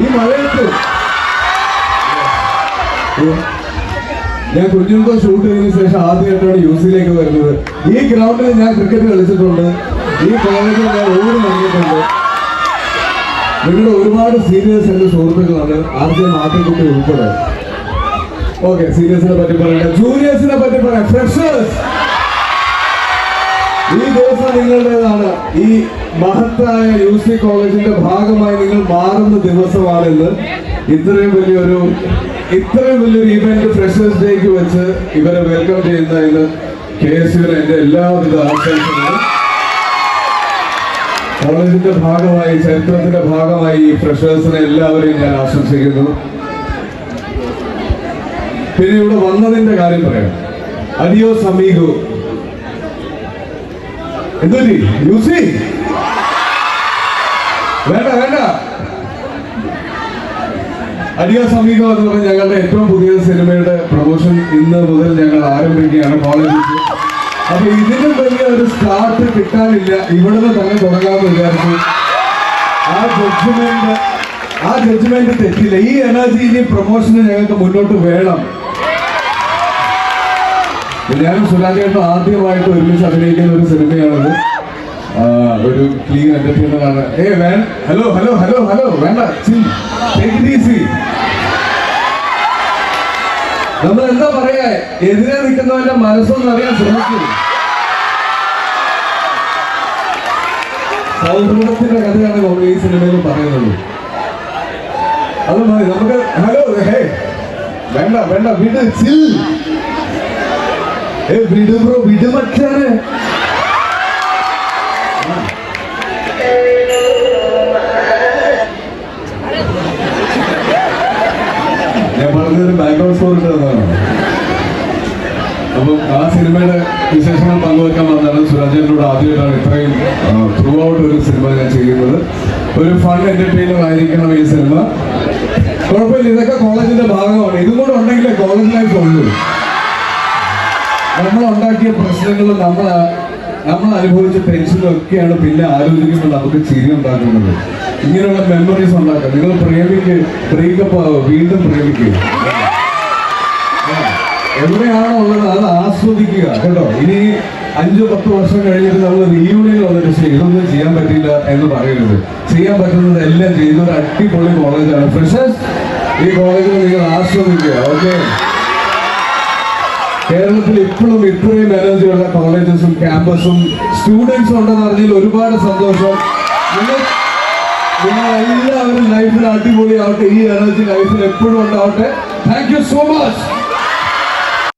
ഈ മഴയത്ത്. ഞാൻ കുഞ്ഞുമ്പോ ഷൂട്ട് ചെയ്തതിനു ശേഷം ആദ്യമായിട്ടാണ് യു സിയിലേക്ക് വരുന്നത്. ഈ ഗ്രൗണ്ടിൽ ഞാൻ ക്രിക്കറ്റ് കളിച്ചിട്ടുണ്ട്. ഈ കോളേജിൽ ഞാൻ ഓടി നടന്നിട്ടുണ്ട്. നിങ്ങളുടെ ഒരുപാട് സീനിയേഴ്സ് എന്റെ സുഹൃത്തുക്കളാണ് ആദ്യം മാറ്റക്കുട്ടി ഉൾപ്പെടെ. ഓക്കെ സീനിയേഴ്സിനെ പറ്റി പറയണ്ട ജൂനിയേഴ്സിനെ പറ്റി പറയാം ഫ്രഷേഴ്സ് ഈ ദിവസം നിങ്ങളുടേതാണ്. ഈ മഹത്തായ യു സി കോളേജിന്റെ ഭാഗമായി നിങ്ങൾ മാറുന്ന ദിവസമാണിന്ന് ഇത്രയും വലിയൊരു ഇത്രയും വലിയൊരു ഇവന്റ് ഫ്രഷേഴ്സ് ഡേക്ക് വെച്ച് ഇവരെ വെൽക്കം ചെയ്യുന്നതിന് കെ എസ് യുവിന് എന്റെ എല്ലാവിധ ആശംസകളും. കോളേജിന്റെ ഭാഗമായി ചരിത്രത്തിന്റെ ഭാഗമായി ഈ ഫ്രഷേഴ്സിനെ എല്ലാവരെയും ഞാൻ ആശംസിക്കുന്നു. പിന്നെ ഇവിടെ വന്നതിന്റെ കാര്യം പറയാം. അഡിയോ സമീഗോ യു യൂസി? വേണ്ട വേണ്ട. അടിയ സമീപം എന്ന് പറഞ്ഞ ഞങ്ങളുടെ ഏറ്റവും പുതിയ സിനിമയുടെ പ്രൊമോഷൻ ഇന്ന് മുതൽ ഞങ്ങൾ ആരംഭിക്കുകയാണ് കോളേജിൽ അപ്പൊ ഇതിനും വലിയ ഒരു സ്റ്റാർട്ട് കിട്ടാനില്ല. ഇവിടുന്ന് തന്നെ തുടങ്ങാമെന്ന് വിചാരിച്ചു. ആ ജഡ്ജ്മെന്റ് ആ ജഡ്ജ്മെന്റ് തെറ്റില്ല. ഈ എനർജി ഇനി പ്രൊമോഷന് ഞങ്ങൾക്ക് മുന്നോട്ട് വേണം. ഞാനും സുരാജേട്ടൻ ആദ്യമായിട്ട് ഒരുമിച്ച് അഭിനയിക്കുന്ന ഒരു സിനിമയാണത്. ഒരു ക്ലീൻ എന്റർടൈനർ ആണ്. ഏ വേ ഹലോ ഹലോ ഹലോ ഹലോ വേണ്ട ഈസി നമ്മൾ എന്താ പറയാ? എതിരെ നിൽക്കുന്നവന്റെ മനസ്സൊന്നും അറിയാൻ ശ്രമിക്കും സൗഹൃദത്തിന്റെ കഥയാണ് ഈ സിനിമയിൽ പറയുന്നത്. അത് മതി നമുക്ക് ഹലോ ഹേ വേണ്ട വേണ്ട വിട് ചിൽ. ഏ വിട് ബ്രോ വിട് മച്ചാനെ. പറഞ്ഞൊരു ബാക്ക്ഗ്രൗണ്ട് അപ്പം ആ സിനിമയുടെ വിശേഷങ്ങൾ പങ്കുവെക്കാൻ വന്നാണ് സുരാജേട്ടനോട് ആദ്യമായിട്ടാണ് ഇത്രയും ത്രൂ ഔട്ട് ഒരു സിനിമ ഞാൻ ചെയ്യുന്നത്. ഒരു ഫൺ എന്റർടൈനർ ആയിരിക്കണം ഈ സിനിമ. കുഴപ്പമില്ല ഇതൊക്കെ കോളേജിന്റെ ഭാഗമാണ്. ഇതും കൂടെ ഉണ്ടെങ്കിലേ കോളേജ് ലൈഫ് ഉള്ളൂ. നമ്മൾ ഉണ്ടാക്കിയ പ്രശ്നങ്ങളും നമ്മൾ നമ്മൾ അനുഭവിച്ച ടെൻഷനും ഒക്കെയാണ് പിന്നെ ആലോചിക്കുമ്പോൾ നമുക്ക് ചിരി ഉണ്ടാക്കുന്നത്. ഇങ്ങനെയുള്ള മെമ്മറീസ് ഉണ്ടാക്കുക നിങ്ങൾ പ്രേമിക്ക് ബ്രേക്കപ്പ് വീണ്ടും പ്രേമിക്കുക എവിടെയാണോ ഉള്ളത് അത് ആസ്വദിക്കുക കേട്ടോ. ഇനി അഞ്ചോ പത്ത് വർഷം കഴിഞ്ഞിട്ട് നമ്മൾ റീയൂണിയൻ വന്നിട്ട് ശരി ഇതൊന്നും ചെയ്യാൻ പറ്റില്ല എന്ന് പറയരുത്. ചെയ്യാൻ പറ്റുന്നത് എല്ലാം ചെയ്യുന്ന ഒരു അടിപൊളി കോളേജാണ് ഫ്രഷേഴ്സ് ഈ കോളേജിൽ നിങ്ങൾ ആസ്വദിക്കുക ഓക്കെ കേരളത്തിൽ ഇപ്പോഴും ഇത്രയും എനർജിയുള്ള കോളേജസും ക്യാമ്പസും സ്റ്റുഡൻസും ഉണ്ടെന്ന് അറിഞ്ഞതിൽ ഒരുപാട് സന്തോഷം. നിങ്ങൾ എല്ലാവരും ലൈഫിൽ അടിപൊളിയാവട്ടെ. ഈ എനർജി ലൈഫിൽ എപ്പോഴും ഉണ്ടാവട്ടെ. Thank you so much